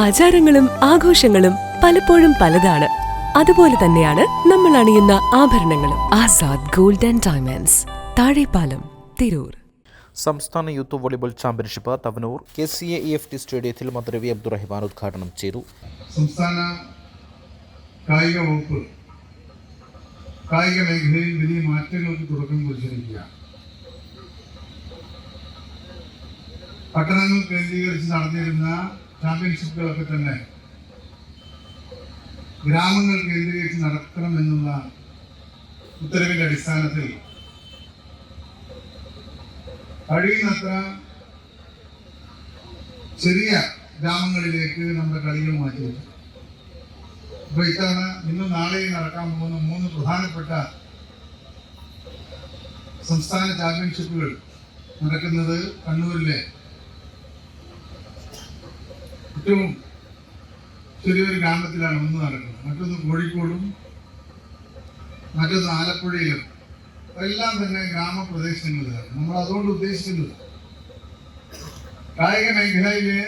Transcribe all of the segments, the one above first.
ആചാരങ്ങളും ആഘോഷങ്ങളും പലപ്പോഴും പലതാണ്. അതുപോലെ തന്നെയാണ് നമ്മൾ അണിയുന്ന ആഭരണങ്ങളും. Azad gold and diamonds Thazhepalam Tirur. സംസ്ഥാന youth volleyball championship Thavanur K C A E F T സ്റ്റേഡിയത്തിൽ മന്ത്രി വി അബ്ദുറഹിമാൻ ഉദ്ഘാടനം ചെയ്തു. സംസ്ഥാന കായിക വകുപ്പ് കായിക മേഖലയിൽ വലിയ മാറ്റങ്ങൾക്ക് തുടക്കം കുറിച്ചിരിക്കുകയാണ്. പട്ടണങ്ങൾ കേന്ദ്രീകരിച്ച് നടന്നിരുന്ന ചാമ്പ്യൻഷിപ്പുകളൊക്കെ തന്നെ ഗ്രാമങ്ങൾ കേന്ദ്രീകരിച്ച് നടത്തണം എന്നുള്ള ഉത്തരവിന്റെ അടിസ്ഥാനത്തിൽ കഴിയുന്നത്ര ചെറിയ ഗ്രാമങ്ങളിലേക്ക് നമ്മുടെ കളികൾ മാറ്റിയത് അപ്പോൾ ഇത്തവണ ഇന്നും നാളെയും നടക്കാൻ പോകുന്ന മൂന്ന് പ്രധാനപ്പെട്ട സംസ്ഥാന ചാമ്പ്യൻഷിപ്പുകൾ നടക്കുന്നത് കണ്ണൂരിലെ ഏറ്റവും ചെറിയൊരു ഗ്രാമത്തിലാണ് ഒന്ന് നടക്കുന്നത്. മറ്റൊന്ന് കോഴിക്കോടും മറ്റൊന്ന് ആലപ്പുഴയിലും. എല്ലാം തന്നെ ഗ്രാമപ്രദേശങ്ങളിലാണ്. നമ്മൾ അതുകൊണ്ട് ഉദ്ദേശിക്കുന്നത് കായിക മേഖലയിലെ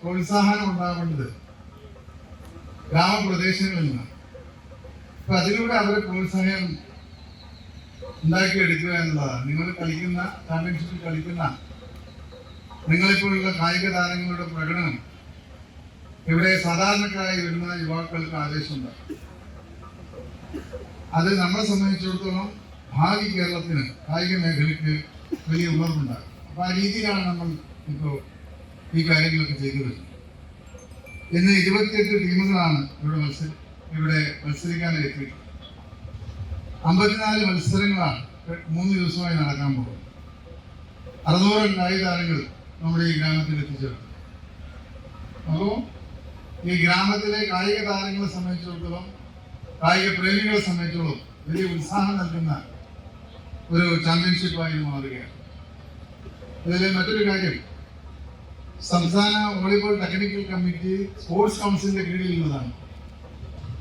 പ്രോത്സാഹനം ഉണ്ടാവേണ്ടത് ഗ്രാമപ്രദേശങ്ങളിൽ നിന്നാണ്. അപ്പൊ അതിലൂടെ അവരെ പ്രോത്സാഹനം ഉണ്ടാക്കിയെടുക്കുക എന്നുള്ളതാണ്. നിങ്ങൾ കളിക്കുന്ന ചാമ്പ്യൻഷിപ്പിൽ കളിക്കുന്ന നിങ്ങളിപ്പോഴുള്ള കായിക താരങ്ങളുടെ പ്രകടനം ഇവിടെ സാധാരണക്കാരായി വരുന്ന യുവാക്കൾക്ക് ആവേശമുണ്ട്. അത് നമ്മളെ സംബന്ധിച്ചിടത്തോളം ഭാവി കേരളത്തിന് കായിക മേഖലയ്ക്ക് വലിയ ഉണർവുണ്ടാകും. അപ്പൊ ആ രീതിയിലാണ് നമ്മൾ ഇപ്പോൾ ഈ കാര്യങ്ങളൊക്കെ ചെയ്തു വരുന്നത്. ഇന്ന് ഇരുപത്തിയെട്ട് ടീമുകളാണ് ഇവിടെ മത്സര ഇവിടെ മത്സരിക്കാൻ എത്തിയിട്ടുള്ളത് അമ്പത്തിനാല് മത്സരങ്ങളാണ് മൂന്ന് ദിവസമായി നടക്കാൻ പോകുന്നത്. അറുന്നൂറ് കായിക താരങ്ങൾ നമ്മുടെ ഈ ഗ്രാമത്തിൽ എത്തിച്ചേർന്നു. അപ്പോൾ ഈ ഗ്രാമത്തിലെ കായിക താരങ്ങളെ സംബന്ധിച്ചിടത്തോളം കായിക പ്രേമികളെ സംബന്ധിച്ചോളം വലിയ ഉത്സാഹം നൽകുന്ന ഒരു ചാമ്പ്യൻഷിപ്പായി മാറുകയാണ് ഇതിലെ മറ്റൊരു കാര്യം സംസ്ഥാന വോളിബോൾ ടെക്നിക്കൽ കമ്മിറ്റി സ്പോർട്സ് കൗൺസിലിന്റെ കീഴിലുള്ളതാണ്.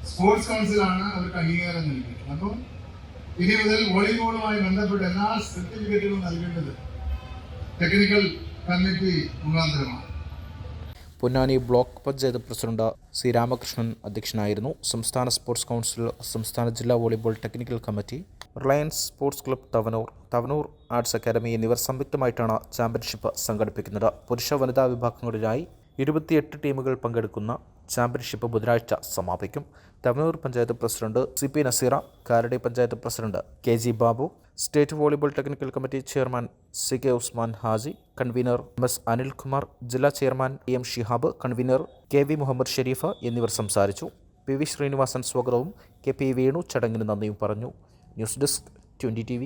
സ്പോർട്സ് കൗൺസിലാണ് അവർക്ക് അംഗീകാരം നൽകിയത്. അപ്പം ഇനി മുതൽ വോളിബോളുമായി ബന്ധപ്പെട്ട എല്ലാ സർട്ടിഫിക്കറ്റുകളും നൽകേണ്ടത് technical committee മുഖാന്തരമാണ്. Ponnani block panchayat president C Ramakrishnan അധ്യക്ഷനായിരുന്നു. സംസ്ഥാന സ്പോർട്സ് കൗൺസിൽ സംസ്ഥാന ജില്ലാ volleyball technical committee Reliance sports club Thavanur Thavanur arts academy എന്നിവർ സംയുക്തമായിട്ടാണ് ചാമ്പ്യൻഷിപ്പ് സംഘടിപ്പിക്കുന്നത്. പുരുഷ വനിതാ വിഭാഗങ്ങളിലായി ഇരുപത്തിയെട്ട് ടീമുകൾ പങ്കെടുക്കുന്ന ചാമ്പ്യൻഷിപ്പ് ബുധനാഴ്ച സമാപിക്കും. Thavanur panchayat president C P Naseera Karadi panchayat president K G Babu state volleyball technical committee chairman C K Usman Haji convener M S Anilkumar ജില്ലാ chairman E M Shihab convener K V Muhammad Sherif എന്നിവർ സംസാരിച്ചു. P V Sreenivasan സ്വാഗതവും K P Venu ചടങ്ങിന് നന്ദിയും പറഞ്ഞു. News desk twenty T